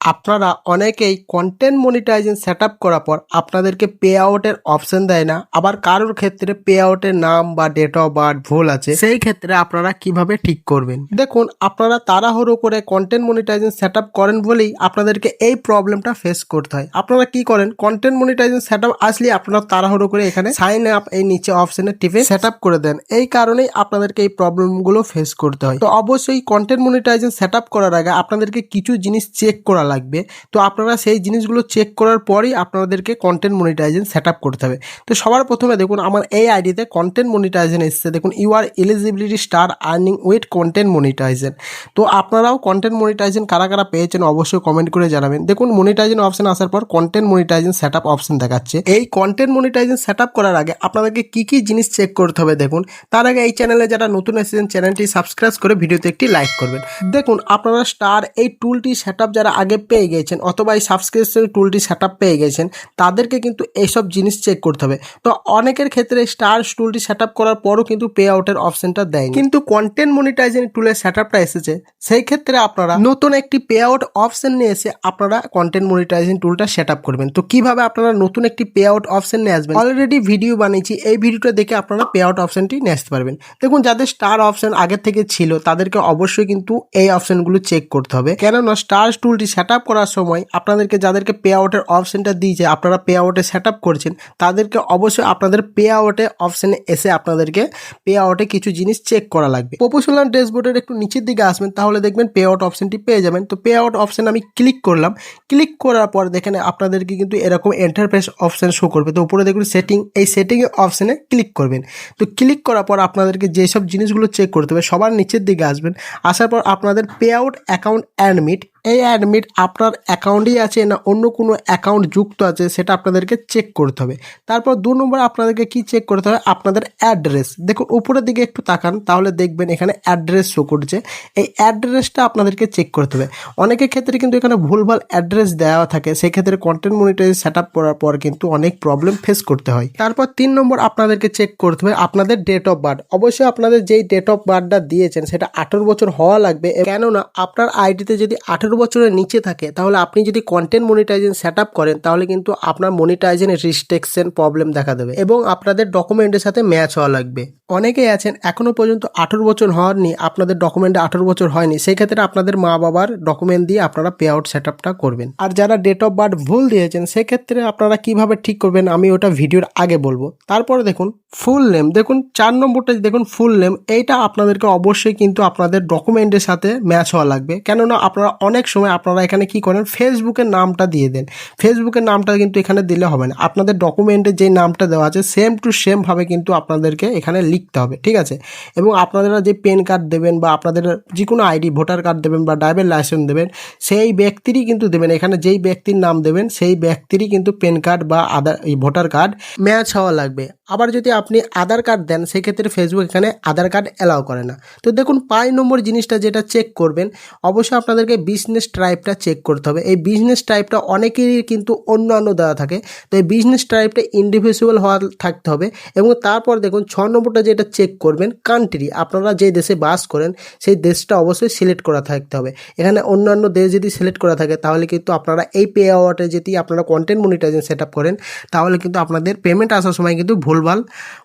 আপনারা অনেকেই content monetising set up করার পর আপনাদেরকে পে আউটের অপশন দেয় না। আবার কারোর ক্ষেত্রে পে আউটের নাম বা ডেট অফ বার্থ ভুল আছে, সেই ক্ষেত্রে আপনারা কীভাবে ঠিক করবেন? দেখুন, আপনারা তাড়াহুড়ো করে কন্টেন্ট মনিটাইজিং সেট আপ করেন বলেই আপনাদেরকে এই প্রবলেমটা ফেস করতে হয়। আপনারা কি করেন? কন্টেন্ট মনিটাইজিং সেট আপ আসলে আপনারা তাড়াহুড়ো করে এখানে সাইন আপ এই নিচে অপশনে টিপে সেট আপ করে দেন। এই কারণেই আপনাদেরকে এই প্রবলেমগুলো ফেস করতে হয়। তো অবশ্যই কন্টেন্ট মনিটাইজিং সেট আপ করার আগে আপনাদেরকে কিছু জিনিস চেক করা লাগবে। তো আপনারা সেই জিনিসগুলো চেক করার পরই আপনাদেরকে কন্টেন্ট মনিটাইজিং সেট আপ করতে হবে। তো সবার প্রথমে দেখুন, আমার এই আইডিতে কন্টেন্ট মনিটাইজেন এসছে। দেখুন you are eligibility star earning with content monetization তো আপনারাও কন্টেন্ট মনিটাইজেন কারা কারা পেয়েছেন অবশ্যই কমেন্ট করে জানাবেন। দেখুন মনিটাইজেন অপশন আসার পর content monetization set up option দেখাচ্ছে। এই কন্টেন্ট মনিটাইজেন সেট আপ করার আগে আপনাদেরকে কি কি জিনিস চেক করতে হবে দেখুন। তার আগে এই চ্যানেলে যারা নতুন এসেছেন চ্যানেলটি সাবস্ক্রাইব করে ভিডিওতে একটি লাইক করবেন। দেখুন, আপনারা স্টার এই টুলটি সেট আপ যারা আগে পেয়ে গেছেন অথবা এই সাবস্ক্রিপশন টুলটি সেট পেয়ে গেছেন, তাদেরকে কিন্তু এইসব জিনিস চেক করতে হবে। তো অনেকের ক্ষেত্রে স্টার টুলটি সেট করার পরও কিন্তু পে আউটের অপশনটা দেয় কিন্তু কন্টেন্ট মনিটাইজিং টুলের সেট এসেছে, সেই ক্ষেত্রে আপনারা নতুন একটি পে আউট অপশন নিয়ে এসে আপনারা কন্টেন্ট মনিটাইজিং টুলটা সেট করবেন। তো কীভাবে আপনারা নতুন একটি পে আউট অপশন নিয়ে আসবেন? অলরেডি ভিডিও বানিয়েছি, এই ভিডিওটা দেখে আপনারা পে আউট অপশনটি নিয়ে আসতে পারবেন। দেখুন, যাদের স্টার অপশন আগে থেকে ছিল, তাদেরকে অবশ্যই কিন্তু এই অপশনগুলো চেক করতে হবে। কেননা স্টার টুলটি সেট আপ করার সময় আপনাদেরকে যাদেরকে পে আউটের অপশনটা দিয়েছে, আপনারা পে আউটে সেট আপ করছেন, তাদেরকে অবশ্যই আপনাদের পে আউটে অপশানে এসে আপনাদেরকে পে আউটে কিছু জিনিস চেক করা লাগবে। প্রপোশনাল ড্যাশবোর্ডের একটু নিচের দিকে আসবেন, তাহলে দেখবেন পে আউট অপশানটি পেয়ে যাবেন। তো পে আউট অপশান আমি ক্লিক করলাম ক্লিক করার পর দেখেন আপনাদেরকে কিন্তু এরকম এন্টারপ্রেস অপশান শো করবে। তো উপরে দেখুন সেটিং এই সেটিং অপশানে ক্লিক করবেন। তো ক্লিক করার পর আপনাদেরকে যেসব জিনিসগুলো চেক করতে হবে, সবার নিচের দিকে আসবেন। আসার পর আপনাদের পে আউট অ্যাকাউন্ট অ্যাডমিট এই অ্যাডমিট আপনার অ্যাকাউন্টেই আছে না অন্য কোনো অ্যাকাউন্ট যুক্ত আছে সেটা আপনাদেরকে চেক করতে হবে। তারপর দু নম্বর আপনাদেরকে কি চেক করতে হবে? আপনাদের অ্যাড্রেস দেখুন, উপরের দিকে একটু তাকান, তাহলে দেখবেন এখানে অ্যাড্রেস শো করছে। এই অ্যাড্রেসটা আপনাদেরকে চেক করতে হবে। অনেকের ক্ষেত্রে কিন্তু এখানে ভুলভাল অ্যাড্রেস দেওয়া থাকে সেই ক্ষেত্রে কন্টেন্ট মনিটাইজ সেট আপ করার পর কিন্তু অনেক প্রবলেম ফেস করতে হয়। তারপর তিন নম্বর আপনাদেরকে চেক করতে হবে আপনাদের ডেট অফ বার্থ অবশ্যই আপনাদের যেই ডেট অফ বার্থটা দিয়েছেন, সেটা আঠেরো বছর হওয়া লাগবে। কেননা আপনার আইডিতে যদি আঠেরো বছরের নিচে থাকে, তাহলে আপনি যদি কন্টেন্ট মনিটাইজেশন সেট আপ করেন, তাহলে কিন্তু আপনার মনিটাইজেশন রিস্ট্রিকশন প্রবলেম দেখা দেবে এবং আপনাদের ডকুমেন্টের সাথে ম্যাচ হওয়া লাগবে। অনেকেই আছেন এখনও পর্যন্ত আঠেরো বছর হওয়ারনি আপনাদের ডকুমেন্টে আঠেরো বছর হয়নি, সেই ক্ষেত্রে আপনাদের মা বাবার ডকুমেন্ট দিয়ে আপনারা পে আউট সেট আপটা করবেন। আর যারা ডেট অফ বার্থ ভুল দিয়েছেন সেক্ষেত্রে আপনারা কীভাবে ঠিক করবেন, আমি ওটা ভিডিওর আগে বলব। তারপরে দেখুন ফুল নেম দেখুন, চার নম্বরটা দেখুন ফুল নেম এইটা আপনাদেরকে অবশ্যই কিন্তু আপনাদের ডকুমেন্টের সাথে ম্যাচ হওয়া লাগবে। কেননা আপনারা অনেক সময় আপনারা এখানে কি করেন ফেসবুকের নামটা দিয়ে দেন। ফেসবুকের নামটা কিন্তু এখানে দিলে হবে না। আপনাদের ডকুমেন্টে যে নামটা দেওয়া আছে সেম টু সেমভাবে কিন্তু আপনাদেরকে এখানে লিখতে হবে, ঠিক আছে? এবং আপনারা যে পেন কার্ড দেবেন বা আপনাদের যে কোনো আইডি ভোটার কার্ড দেবেন বা ড্রাইভিং লাইসেন্স দেবেন, সেই ব্যক্তিরই কিন্তু দেবেন, এখানে যেই ব্যক্তির নাম দেবেন, সেই ব্যক্তিরই কিন্তু পেন কার্ড বা আধার এই ভোটার কার্ড ম্যাচ হওয়া লাগবে। আবার যদি আপনি আধার কার্ড দেন, সেক্ষেত্রে ফেসবুক এখানে আধার কার্ড অ্যালাউ করে না। তো দেখুন, পাঁচ নম্বর জিনিসটা যেটা চেক করবেন, অবশ্যই আপনাদেরকে বিজনেস টাইপটা চেক করতে হবে। এই বিজনেস টাইপটা অনেকেরই কিন্তু অন্যান্য দেওয়া থাকে। তো এই বিজনেস টাইপটা ইন্ডিভিজুয়াল হওয়া থাকতে হবে। এবং তারপর দেখুন, ছ নম্বরটা যেটা চেক করবেন কান্ট্রি আপনারা যে দেশে বাস করেন, সেই দেশটা অবশ্যই সিলেক্ট করা থাকতে হবে। এখানে অন্যান্য দেশ যদি সিলেক্ট করা থাকে, তাহলে কিন্তু আপনারা এই পে আওয়ার্টে যদি আপনারা কন্টেন্ট মনিটাইজিং সেট আপ করেন, তাহলে কিন্তু আপনাদের পেমেন্ট আসার সময় কিন্তু ভুলভাল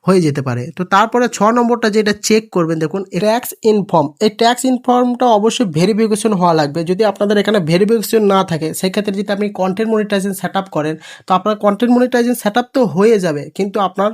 হয়ে যেতে পারে। তো তারপরে ছ নম্বরটা যেটা চেক করবেন, দেখুন ট্যাক্স ইনফর্ম এই ট্যাক্স ইনফর্মটা অবশ্যই ভেরিফিকেশন হওয়া লাগবে। যদি আপনাদের এখানে ভেরিফিকেশন না থাকে, সেক্ষেত্রে যদি আপনি কন্টেন্ট মনিটাইজিং সেট আপ করেন, তো আপনার কন্টেন্ট মনিটাইজিং সেট তো হয়ে যাবে, কিন্তু আপনার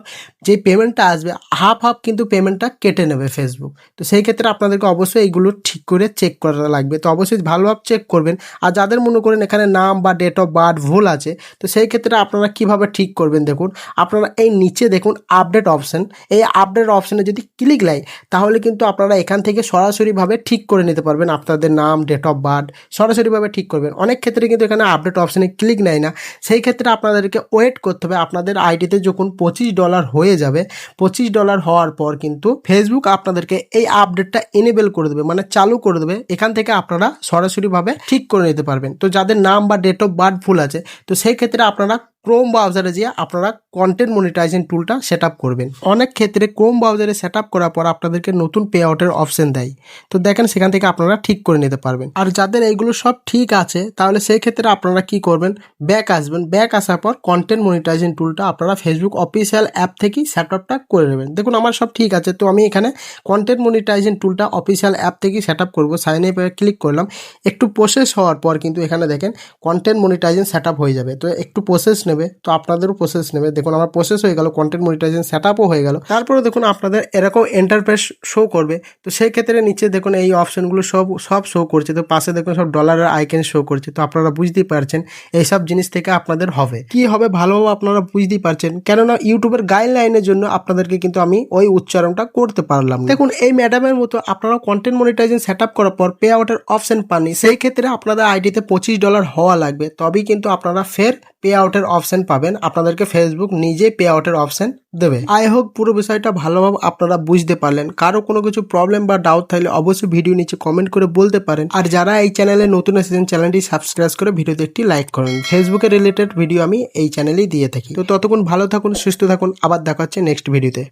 যে পেমেন্টটা আসবে হাফ হাফ কিন্তু পেমেন্টটা কেটে নেবে ফেসবুক তো সেই ক্ষেত্রে আপনাদেরকে অবশ্যই এইগুলো ঠিক করে চেক করা লাগবে। তো অবশ্যই ভালোভাবে চেক করবেন। আর যাদের মনে করেন এখানে নাম বা ডেট অফ বার্থ ভুল আছে, তো সেই ক্ষেত্রে আপনারা কীভাবে ঠিক করবেন দেখুন। আপনারা এই নিচে দেখুন আপডেট অপশন এই আপডেট অপশনে যদি ক্লিক লাই, তাহলে কিন্তু আপনারা এখান থেকে সরাসরিভাবে ঠিক করে নিতে পারবেন আপনাদের নাম ডেট অফ বার্থ সরাসরিভাবে ঠিক করবেন। অনেক ক্ষেত্রে কিন্তু এখানে আপডেট অপশনে ক্লিক নেয় না। সেই ক্ষেত্রে আপনাদেরকে ওয়েট করতে হবে। আপনাদের আইডিতে যখন পঁচিশ ডলার হয়ে যাবে, পঁচিশ ডলার হওয়ার পর কিন্তু ফেসবুক আপনাদেরকে এই আপডেটটা এনেবেল করে দেবে মানে চালু করে দেবে। এখান থেকে আপনারা সরাসরিভাবে ঠিক করে নিতে পারবেন। তো যাদের নাম বা ডেট অফ বার্থ ভুল আছে, তো সেই ক্ষেত্রে আপনারা ক্রোম ব্রাউজারে গিয়ে আপনারা কন্টেন্ট মনিটাইজিং টুলটা সেট আপ করবেন। অনেক ক্ষেত্রে ক্রোম ব্রাউজারে সেট আপ করার পর আপনাদেরকে নতুন পে আউটের অপশন দেয়। তো দেখেন সেখান থেকে আপনারা ঠিক করে নিতে পারবেন। আর যাদের এইগুলো সব ঠিক আছে, তাহলে সেই ক্ষেত্রে আপনারা কি করবেন? ব্যাক আসবেন। ব্যাক আসার পর কন্টেন্ট মনিটাইজিং টুলটা আপনারা ফেসবুক অফিসিয়াল অ্যাপ থেকেই সেট আপটা করে নেবেন। দেখুন, আমার সব ঠিক আছে। তো আমি এখানে কন্টেন্ট মনিটাইজিং টুলটা অফিসিয়াল অ্যাপ থেকেই সেট আপ করব সাইন আপে ক্লিক করলাম। একটু প্রসেস হওয়ার পর কিন্তু এখানে দেখেন কন্টেন্ট মনিটাইজিং সেট হয়ে যাবে। তো একটু প্রসেস নেবে, তো আপনাদেরও প্রসেস নেবে। দেখুন, আমার প্রসেস হয়ে গেল কন্টেন্ট মনিটাইজেশন সেট আপও হয়ে গেল। তারপরে দেখুন, আপনাদের এরকম এন্টারপ্রাইজ শো করবে। তো সেই ক্ষেত্রে নিচে দেখুন, এই অপশনগুলো সব সব শো করছে। তো পাশে দেখুন, সব ডলারের আইকেন শো করছে। তো আপনারা বুঝতেই পারছেন এইসব জিনিস থেকে আপনাদের হবে। কি হবে ভালোভাবে আপনারা বুঝতেই পারছেন, কেননা ইউটিউবের গাইডলাইনের জন্য আপনাদেরকে কিন্তু আমি ওই উচ্চারণটা করতে পারলাম দেখুন, এই ম্যাডামের মতো আপনারা কন্টেন্ট মনিটাইজেশন সেট আপ করার পর পে আউটের অপশন পাননি। সেই ক্ষেত্রে আপনাদের আইডিতে পঁচিশ ডলার হওয়া লাগবে, তবেই কিন্তু আপনারা ফের পে আউটের অপশন পাবেন। আপনাদেরকে ফেসবুক নিজেই পে আউটের অপশন দেবে। আই হোক পুরো বিষয়টা ভালোভাবে আপনারা বুঝতে পারলেন। কারও কোনো কিছু প্রবলেম বা ডাউট থাকলে অবশ্যই ভিডিও নিচে কমেন্ট করে বলতে পারেন। আর যারা এই চ্যানেলে নতুন এসেছেন চ্যানেলটি সাবস্ক্রাইব করে ভিডিওতে একটি লাইক করুন। ফেসবুকে রিলেটেড ভিডিও আমি এই চ্যানেলেই দিয়ে থাকি। তো ততক্ষণ ভালো থাকুন, সুস্থ থাকুন। আবার দেখা হচ্ছে নেক্সট ভিডিওতে